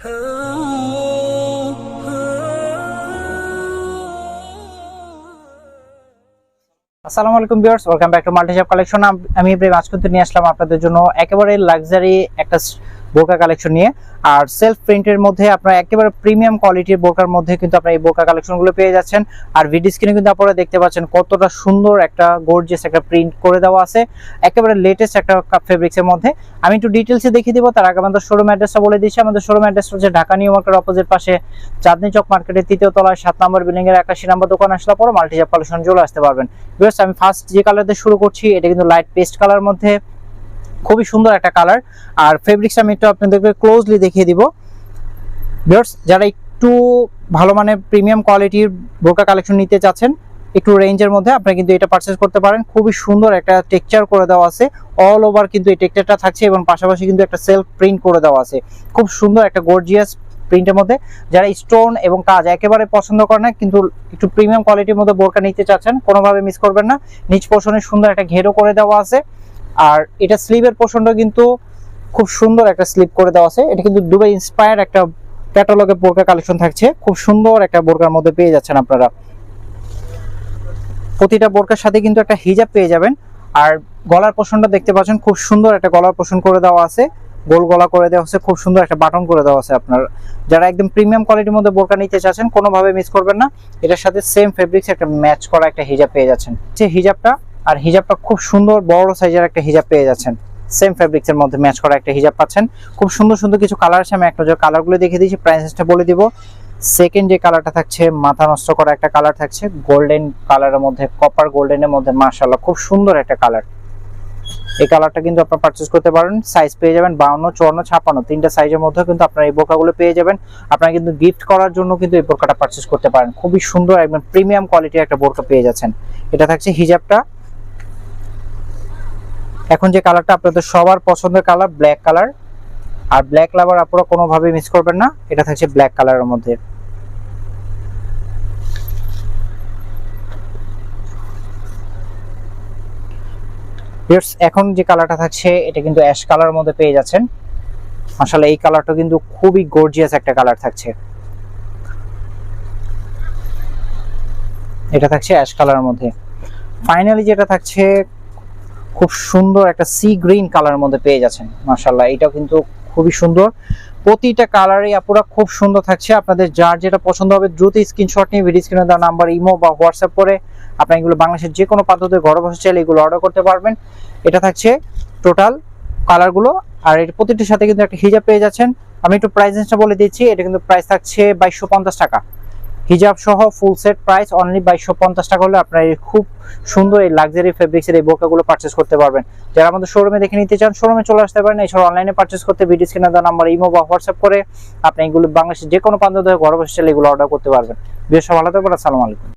আসসালামু আলাইকুম viewers, welcome back to multishop collection. আমি ইব্রাহিম, আজকে নিয়ে আসলাম আপনাদের জন্য একেবারে লাক্সারি একটা বোরকা কালেকশন নিয়ে। আর সেলফ প্রিন্টের মধ্যে আপনারা একেবারে প্রিমিয়াম কোয়ালিটির বোরকার মধ্যে কিন্তু আপনারা এই বোরকা কালেকশনগুলো পেয়ে যাচ্ছেন। আর ভিডিও স্ক্রিনে কিন্তু আপনারা দেখতে পাচ্ছেন কতটা সুন্দর একটা গর্জিয়াস একটা প্রিন্ট করে দেওয়া আছে। একেবারে লেটেস্ট একটা ফেব্রিক্সের মধ্যে। আমি একটু ডিটেলসে দেখিয়ে দিব, তার আগে আমাদের শোরুম অ্যাড্রেসটা বলে দিচ্ছি। আমাদের শোরুম অ্যাড্রেসটা হচ্ছে ঢাকা নিউ মার্কেট অপোজিট পাশে চাঁদনি চক মার্কেটের তৃতীয় তলায় সাত নম্বর বিল্ডিং এর একাশি নম্বর দোকান আসলে পরে মাল্টিজাপ কালেকশন চলে আসতে পারবেন। বিকজ আমি ফার্স্ট যে কালার দিয়ে শুরু করছি, এটা কিন্তু লাইট পেস্ট কালার মধ্যে। খুবই সুন্দর একটা কালার আর ফেব্রিক্স আমি একটু আপনাদেরকে ক্লোজলি দেখিয়ে দিব। বিয়ার্স যারা একটু ভালো মানের প্রিমিয়াম কোয়ালিটির বোরকা কালেকশন নিতে চাচ্ছেন, একটু রেঞ্জের মধ্যে আপনি কিন্তু এটা পারচেজ করতে পারেন। খুবই সুন্দর একটা টেক্সচার করে দেওয়া আছে। অল ওভার কিন্তু এই টেক্সচারটা থাকছে এবং পাশাপাশি কিন্তু একটা সেলফ প্রিন্ট করে দেওয়া আছে। খুব সুন্দর একটা গর্জিয়াস প্রিন্টের মধ্যে। যারা স্টোন এবং কাজ একেবারে পছন্দ করে না, কিন্তু একটু প্রিমিয়াম কোয়ালিটির মধ্যে বোরকা নিতে চাচ্ছেন, কোনোভাবে মিস করবেন না। নিচ পোর্শনে সুন্দর একটা ঘেরো করে দেওয়া আছে। আর এটা স্লিভের পোর্শনটা কিন্তু খুব সুন্দর একটা স্লিপ করে দেওয়া আছে। এটা কিন্তু দুবাই ইন্সপায়ার একটা ক্যাটালগে বোরকা কালেকশন থাকছে। খুব সুন্দর একটা বোরকার মধ্যে পেয়ে যাচ্ছেন আপনারা। প্রতিটা বোরকার সাথে কিন্তু একটা হিজাব পেয়ে যাবেন। আর গলার পোষণটা দেখতে পাচ্ছেন, খুব সুন্দর একটা গলার পোষণ করে দেওয়া আছে। গোল গলা করে দেওয়া আছে, খুব সুন্দর একটা বাটন করে দেওয়া আছে আপনার। যারা একদম প্রিমিয়াম কোয়ালিটির মধ্যে বোরকা নিতে চাচ্ছেন, কোনোভাবে মিস করবেন না। এটার সাথে সেম ফেব্রিক্স একটা ম্যাচ করা একটা হিজাব পেয়ে যাচ্ছেন। যে হিজাবটা আর হিজাবটা খুব সুন্দর, বড় সাইজের একটা হিজাব পেয়ে যাচ্ছেন। সেম ফেব্রিক্স এর মধ্যে ম্যাচ করা একটা হিজাব পাচ্ছেন। খুব সুন্দর সুন্দর কিছু কালার আছে আমি একটা যে কালারগুলো দেখিয়ে দিয়েছি প্রাইসটা বলে দিব। সেকেন্ড যে কালারটা থাকছে, মাথা নষ্ট করা একটা কালার থাকছে গোল্ডেন কালারের মধ্যে কপার গোল্ডেনের মধ্যে, মাশাআল্লাহ, খুব সুন্দর একটা কালার এই কালারটা কিন্তু আপনারা পারচেজ করতে পারেন সাইজ পেয়ে যাবেন বাউন্ন, চুয়ান্ন ছাপান্ন তিনটা সাইজের মধ্যে কিন্তু আপনারা এই বোরকাগুলো পেয়ে যাবেন। আপনারা কিন্তু গিফট করার জন্য কিন্তু এই বোরকাটা পারচেজ করতে পারেন। খুবই সুন্দর, একদম প্রিমিয়াম কোয়ালিটির একটা বোরকা পেয়ে যাচ্ছেন। এটা থাকছে হিজাবটা। এখন যে কালারটা আপনাদের সবার পছন্দের কালার ব্ল্যাক কালার। আর ব্ল্যাক লাভার আপনারা কোনোভাবে মিস করবেন না। এটা থাকছে ব্ল্যাক কালারের মধ্যে। এখন যে কালারটা থাকছে, এটা কিন্তু অ্যাশ কালারের মধ্যে পেয়ে যাচ্ছেন। মাশাআল্লাহ, এই কালারটা কিন্তু খুবই গর্জিয়াস একটা কালার থাকছে। এটা থাকছে অ্যাশ কালারের মধ্যে। ফাইনালি যেটা থাকছে খুব সুন্দর একটা সি গ্রিন কালারের মধ্যে পেয়ে যাচ্ছেন, মাশাআল্লাহ। এটাও কিন্তু খুবই সুন্দর। প্রতিটা কালারই আপুরা খুব সুন্দর থাকছে। আপনাদের যার যেটা পছন্দ হবে, দ্রুত স্ক্রিনশট নিয়ে ভিডিও স্ক্রিনে দেওয়া নাম্বার ইমো বা হোয়াটসঅ্যাপ করে আপনি এগুলো বাংলাদেশের যে কোনো পদ্ধতিতে ঘরে বসে চাইলে এগুলো অর্ডার করতে পারবেন। এটা থাকছে টোটাল কালারগুলো আর এর প্রতিটির সাথে কিন্তু একটা হিজাব পেয়ে যাচ্ছেন। আমি একটু প্রাইসটা বলে দিচ্ছি। এটা কিন্তু প্রাইস থাকছে বাইশশো টাকা। হিজাব সহ ফুল সেট প্রাইস অনলি বাইশশো পঞ্চাশ টাকা হলে আপনার এই খুব সুন্দর এই লাক্সারি ফেব্রিক্সের এই বোরকাগুলো পার্চেস করতে পারবেন। যারা আমাদের শোরুমে দেখে নিতে চান শোরুমে চলে আসতে পারেন। এছাড়া অনলাইনে পার্চেস করতে ভিডিও স্ক্রিনে দেওয়া নাম্বার ইমো বা হোয়াটসঅ্যাপ করে আপনি এগুলো বাংলাদেশের যে কোনো প্রান্ত থেকে ঘরে বসে এগুলো অর্ডার করতে পারবেন। বেশ ভালো থাকবেন, আসসালামু আলাইকুম।